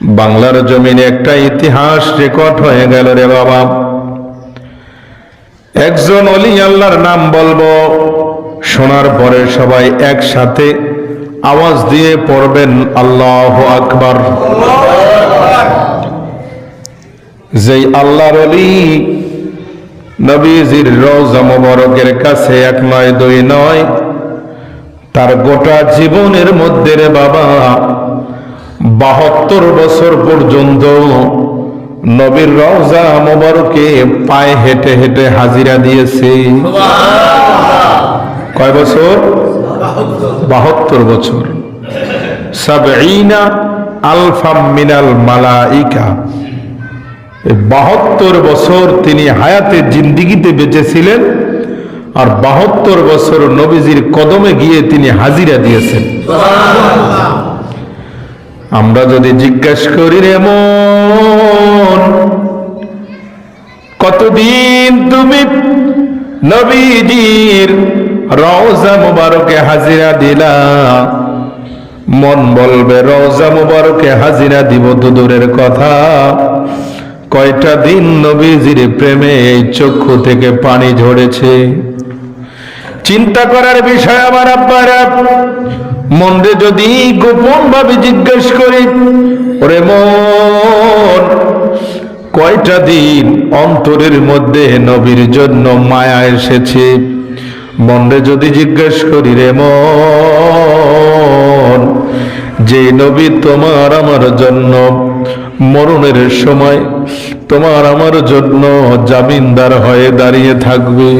বাংলার জমিনে একটা ইতিহাস রেকর্ড হয়ে গেল রে বাবা। একজন অলি আল্লাহর নাম বলব, শোনার পরে সবাই একসাথে আওয়াজ দিয়ে পড়বেন, আল্লাহ আকবর। যেই আল্লাহর অলি নবীজির রওজা মোবারকের কাছে এক নয়, দুই নয়, তার গোটা জীবনের মধ্যে রে বাবা বাহাত্তর বছর পর্যন্ত নবীর রওজা মোবারকে পায়ে হেঁটে হেঁটে হাজিরা দিয়েছে। কয় বছর? বাহাত্তর বছর। সাবঈনা আলফাম মিনাল মালাইকা। বাহাত্তর বছর তিনি হায়াতে জিন্দিগিতে বেঁচেছিলেন আর বাহাত্তর বছর নবীজির কদমে গিয়ে তিনি হাজিরা দিয়েছেন। আমরা যদি জিজ্ঞাসা করি রে মন, কতদিন তুমি নবীজির রওজা মুবারকে হাজিরা দিলা? মন বলবে, রওজা মুবারকে হাজিরা দিব তো দূরের কথা। কয়টা দিন নবীজির প্রেমে এই চক্ষু থেকে পানি ঝরেছে? চিন্তা করার বিষয় আমার আব্বারা মনরে যদি গোপন ভাবে জিজ্ঞেস করি ওরে মন কয়টা দিন অন্তরের মধ্যে নবীর জন্য মায়া এসেছে? মনরে যদি জিজ্ঞেস করি রে মন যে নবী তোমার আমার জন্য মরণের সময় তোমার আমার জন্য জামিনদার হয়ে দাঁড়িয়ে থাকবে।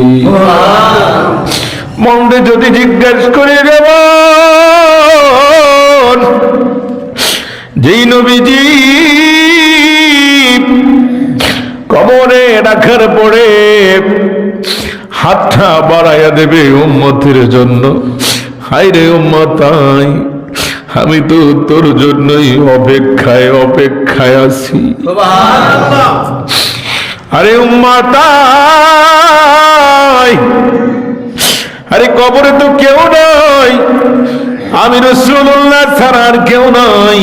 মন্দে যদি জিজ্ঞেস করে দেব যেই নবীজি কবরে রাখার পরে হাতটা বাড়াইয়া দেবে উম্মতের জন্য। হাই রে উম্মতাই আমি তো তোর জন্যই অপেক্ষায় অপেক্ষায় আছি। আরে উম্মাতাই আরে কবরে তো কেউ নাই। আমি রসুল্লাহ ছাড়া আর কেউ নাই।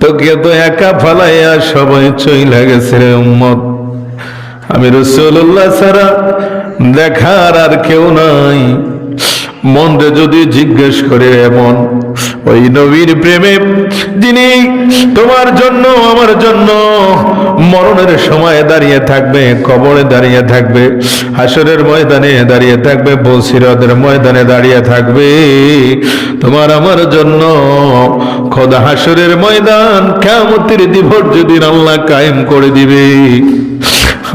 তোকে তো একা ফালাইয়া সবাই চইলা গেছে রে উম্মত। আমি রসুল্লাহ ছাড়া দেখার আর কেউ নাই। মনরে যদি জিজ্ঞেস করে এমন, ওই নবীর প্রেমে যিনি তোমার জন্য, আমার জন্য মরণের সময় দাঁড়িয়ে থাকবে, কবরে দাঁড়িয়ে থাকবে, হাসরের ময়দানে দাঁড়িয়ে থাকবে বসিরদের ময়দানে দাঁড়িয়ে থাকবে, তোমার আমার জন্য খোদা হাসরের ময়দান কেমতির দিবস যদি আল্লাহ কায়েম করে দিবে।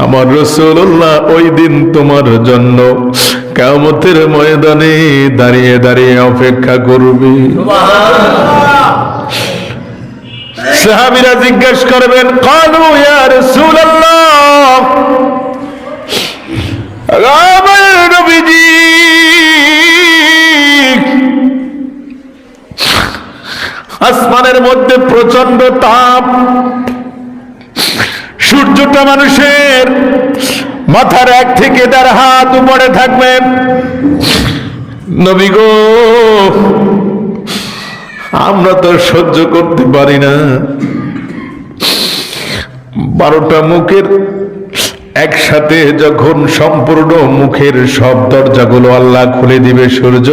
আমার রসুল্লাহ ওই দিন তোমার জন্য কেমতের ময়দানে দাঁড়িয়ে দাঁড়িয়ে অপেক্ষা করবে। সাহাবিরা জিজ্ঞেস করবেন, কালু ইয়া রাসূলুল্লাহ? আসমানের মধ্যে প্রচণ্ড তাপ। সূর্যটা মানুষের মাথার এক থেকে তার হাত উপরে থাকবে। নবী গো, আমরা তো সহ্য করতে পারি না। বারোটা মুখের একসাথে যখন সম্পূর্ণ মুখের সব দরজাগুলো আল্লাহ খুলে দিবে সূর্য।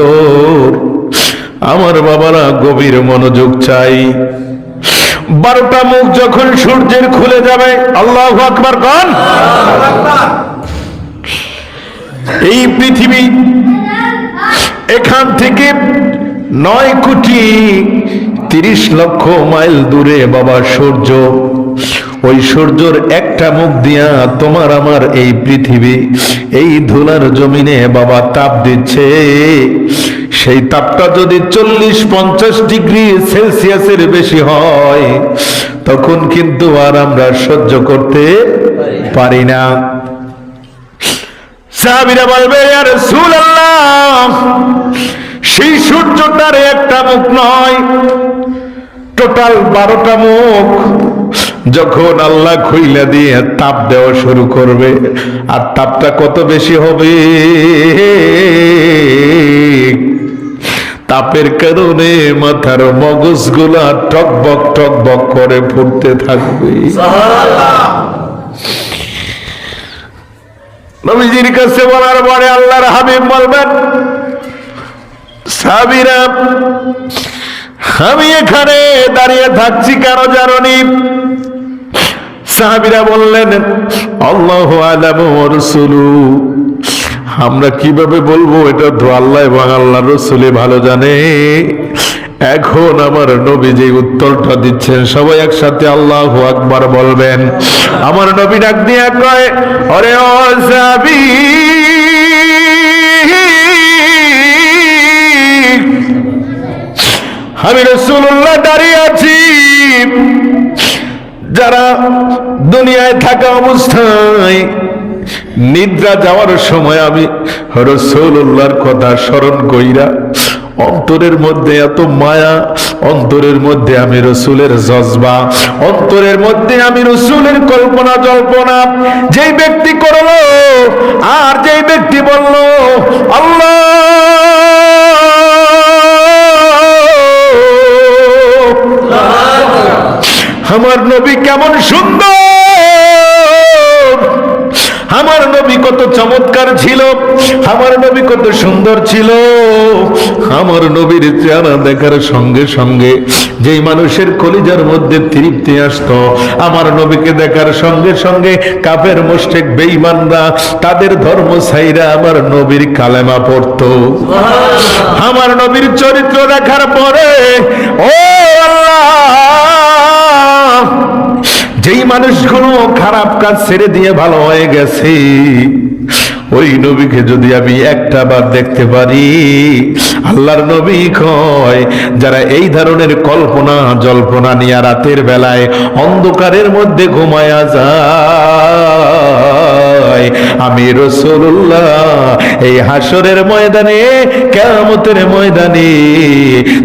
আমার বাবারা গভীর মনোযোগ চাই। বারোটা মুখ যখন সূর্যের খুলে যাবে, আল্লাহ আকবার কন। এই পৃথিবী এখান থেকে নয় কোটি তিরিশ লক্ষ মাইল দূরে বাবা সূর্য। ওই সূর্যর একটা মুখ দিয়া তোমার আমার এই পৃথিবী। এই ধুলার জমিনে বাবা তাপ দিচ্ছে। সেই তাপটা যদি চল্লিশ পঞ্চাশ ডিগ্রি সেলসিয়াসের বেশি হয়, তখন কিন্তু আর আমরা সহ্য করতে পারি না। সাহাবিরা বলবে আর সুলাল্লাহ সেই সূর্যটার একটা মুখ নয়, টোটাল বারোটা মুখ। যখন আল্লাহ খুইলা দিয়ে তাপ দেওয়া শুরু করবে, আর তাপটা কত বেশি হবে? তাপের কারণে মাথার মগজগুলা টকবক টকবক করে ফুটতে থাকবে। নবীজির কাছে বলার পরে আল্লাহর হাবিব বলবেন, সাবিরা, আমি এখানে দাঁড়িয়ে থাকছি কেন জানি সাহাবিরা বললেন, আল্লাহ রসুলু। আমরা কীভাবে বলব, এটা তো আল্লাহ এবং আল্লাহ রসুলে ভালো জানে। এখন আমার নবী যে উত্তরটা দিচ্ছেন, সবাই একসাথে আল্লাহ আকবার বলবেন। আমার নবী ডাক দিয়ে কয় অরে ও সাবি, আমি রসুল্লাহ দাঁড়িয়ে আছি। যারা দুনিয়ায় থাকা অবস্থায় নিদ্রা যাওয়ার সময় আমি রসুল্লাহর কথা স্মরণ কইরা অন্তরের মধ্যে এত মায়া, অন্তরের মধ্যে আমি রসুলের জজবা, অন্তরের মধ্যে আমি রসুলের কল্পনা, জল্পনা। যেই ব্যক্তি করল আর যেই ব্যক্তি বলল, আল্লাহ, আমার নবী কেমন সুন্দর। আমার নবী কত চমৎকার ছিল। আমার নবী কত সুন্দর ছিল। আমার নবীর চেহারা দেখার সঙ্গে সঙ্গে যেই মানুষের কলিজার মধ্যে তৃপ্তি আসতো, আমার নবীকে দেখার সঙ্গে সঙ্গে কাপের মোশেক বেঈমানরা তাদের ধর্ম ছাইরা আমার নবীর কালেমা পড়তো। আমার নবীর চরিত্র দেখার পরে, ও যেই মানুষগুলো খারাপ কাজ ছেড়ে দিয়ে ভালো হয়ে গেছে ওই নবীকে যদি আমি একটা বার দেখতে পারি, আল্লাহর নবী কয়, যারা এই ধরনের কল্পনা, জল্পনা নিয়ে রাতের বেলায় অন্ধকারের মধ্যে ঘুমায়া যায়। আমি রসুল্লাহ এই হাসরের ময়দানে কেমতের ময়দানে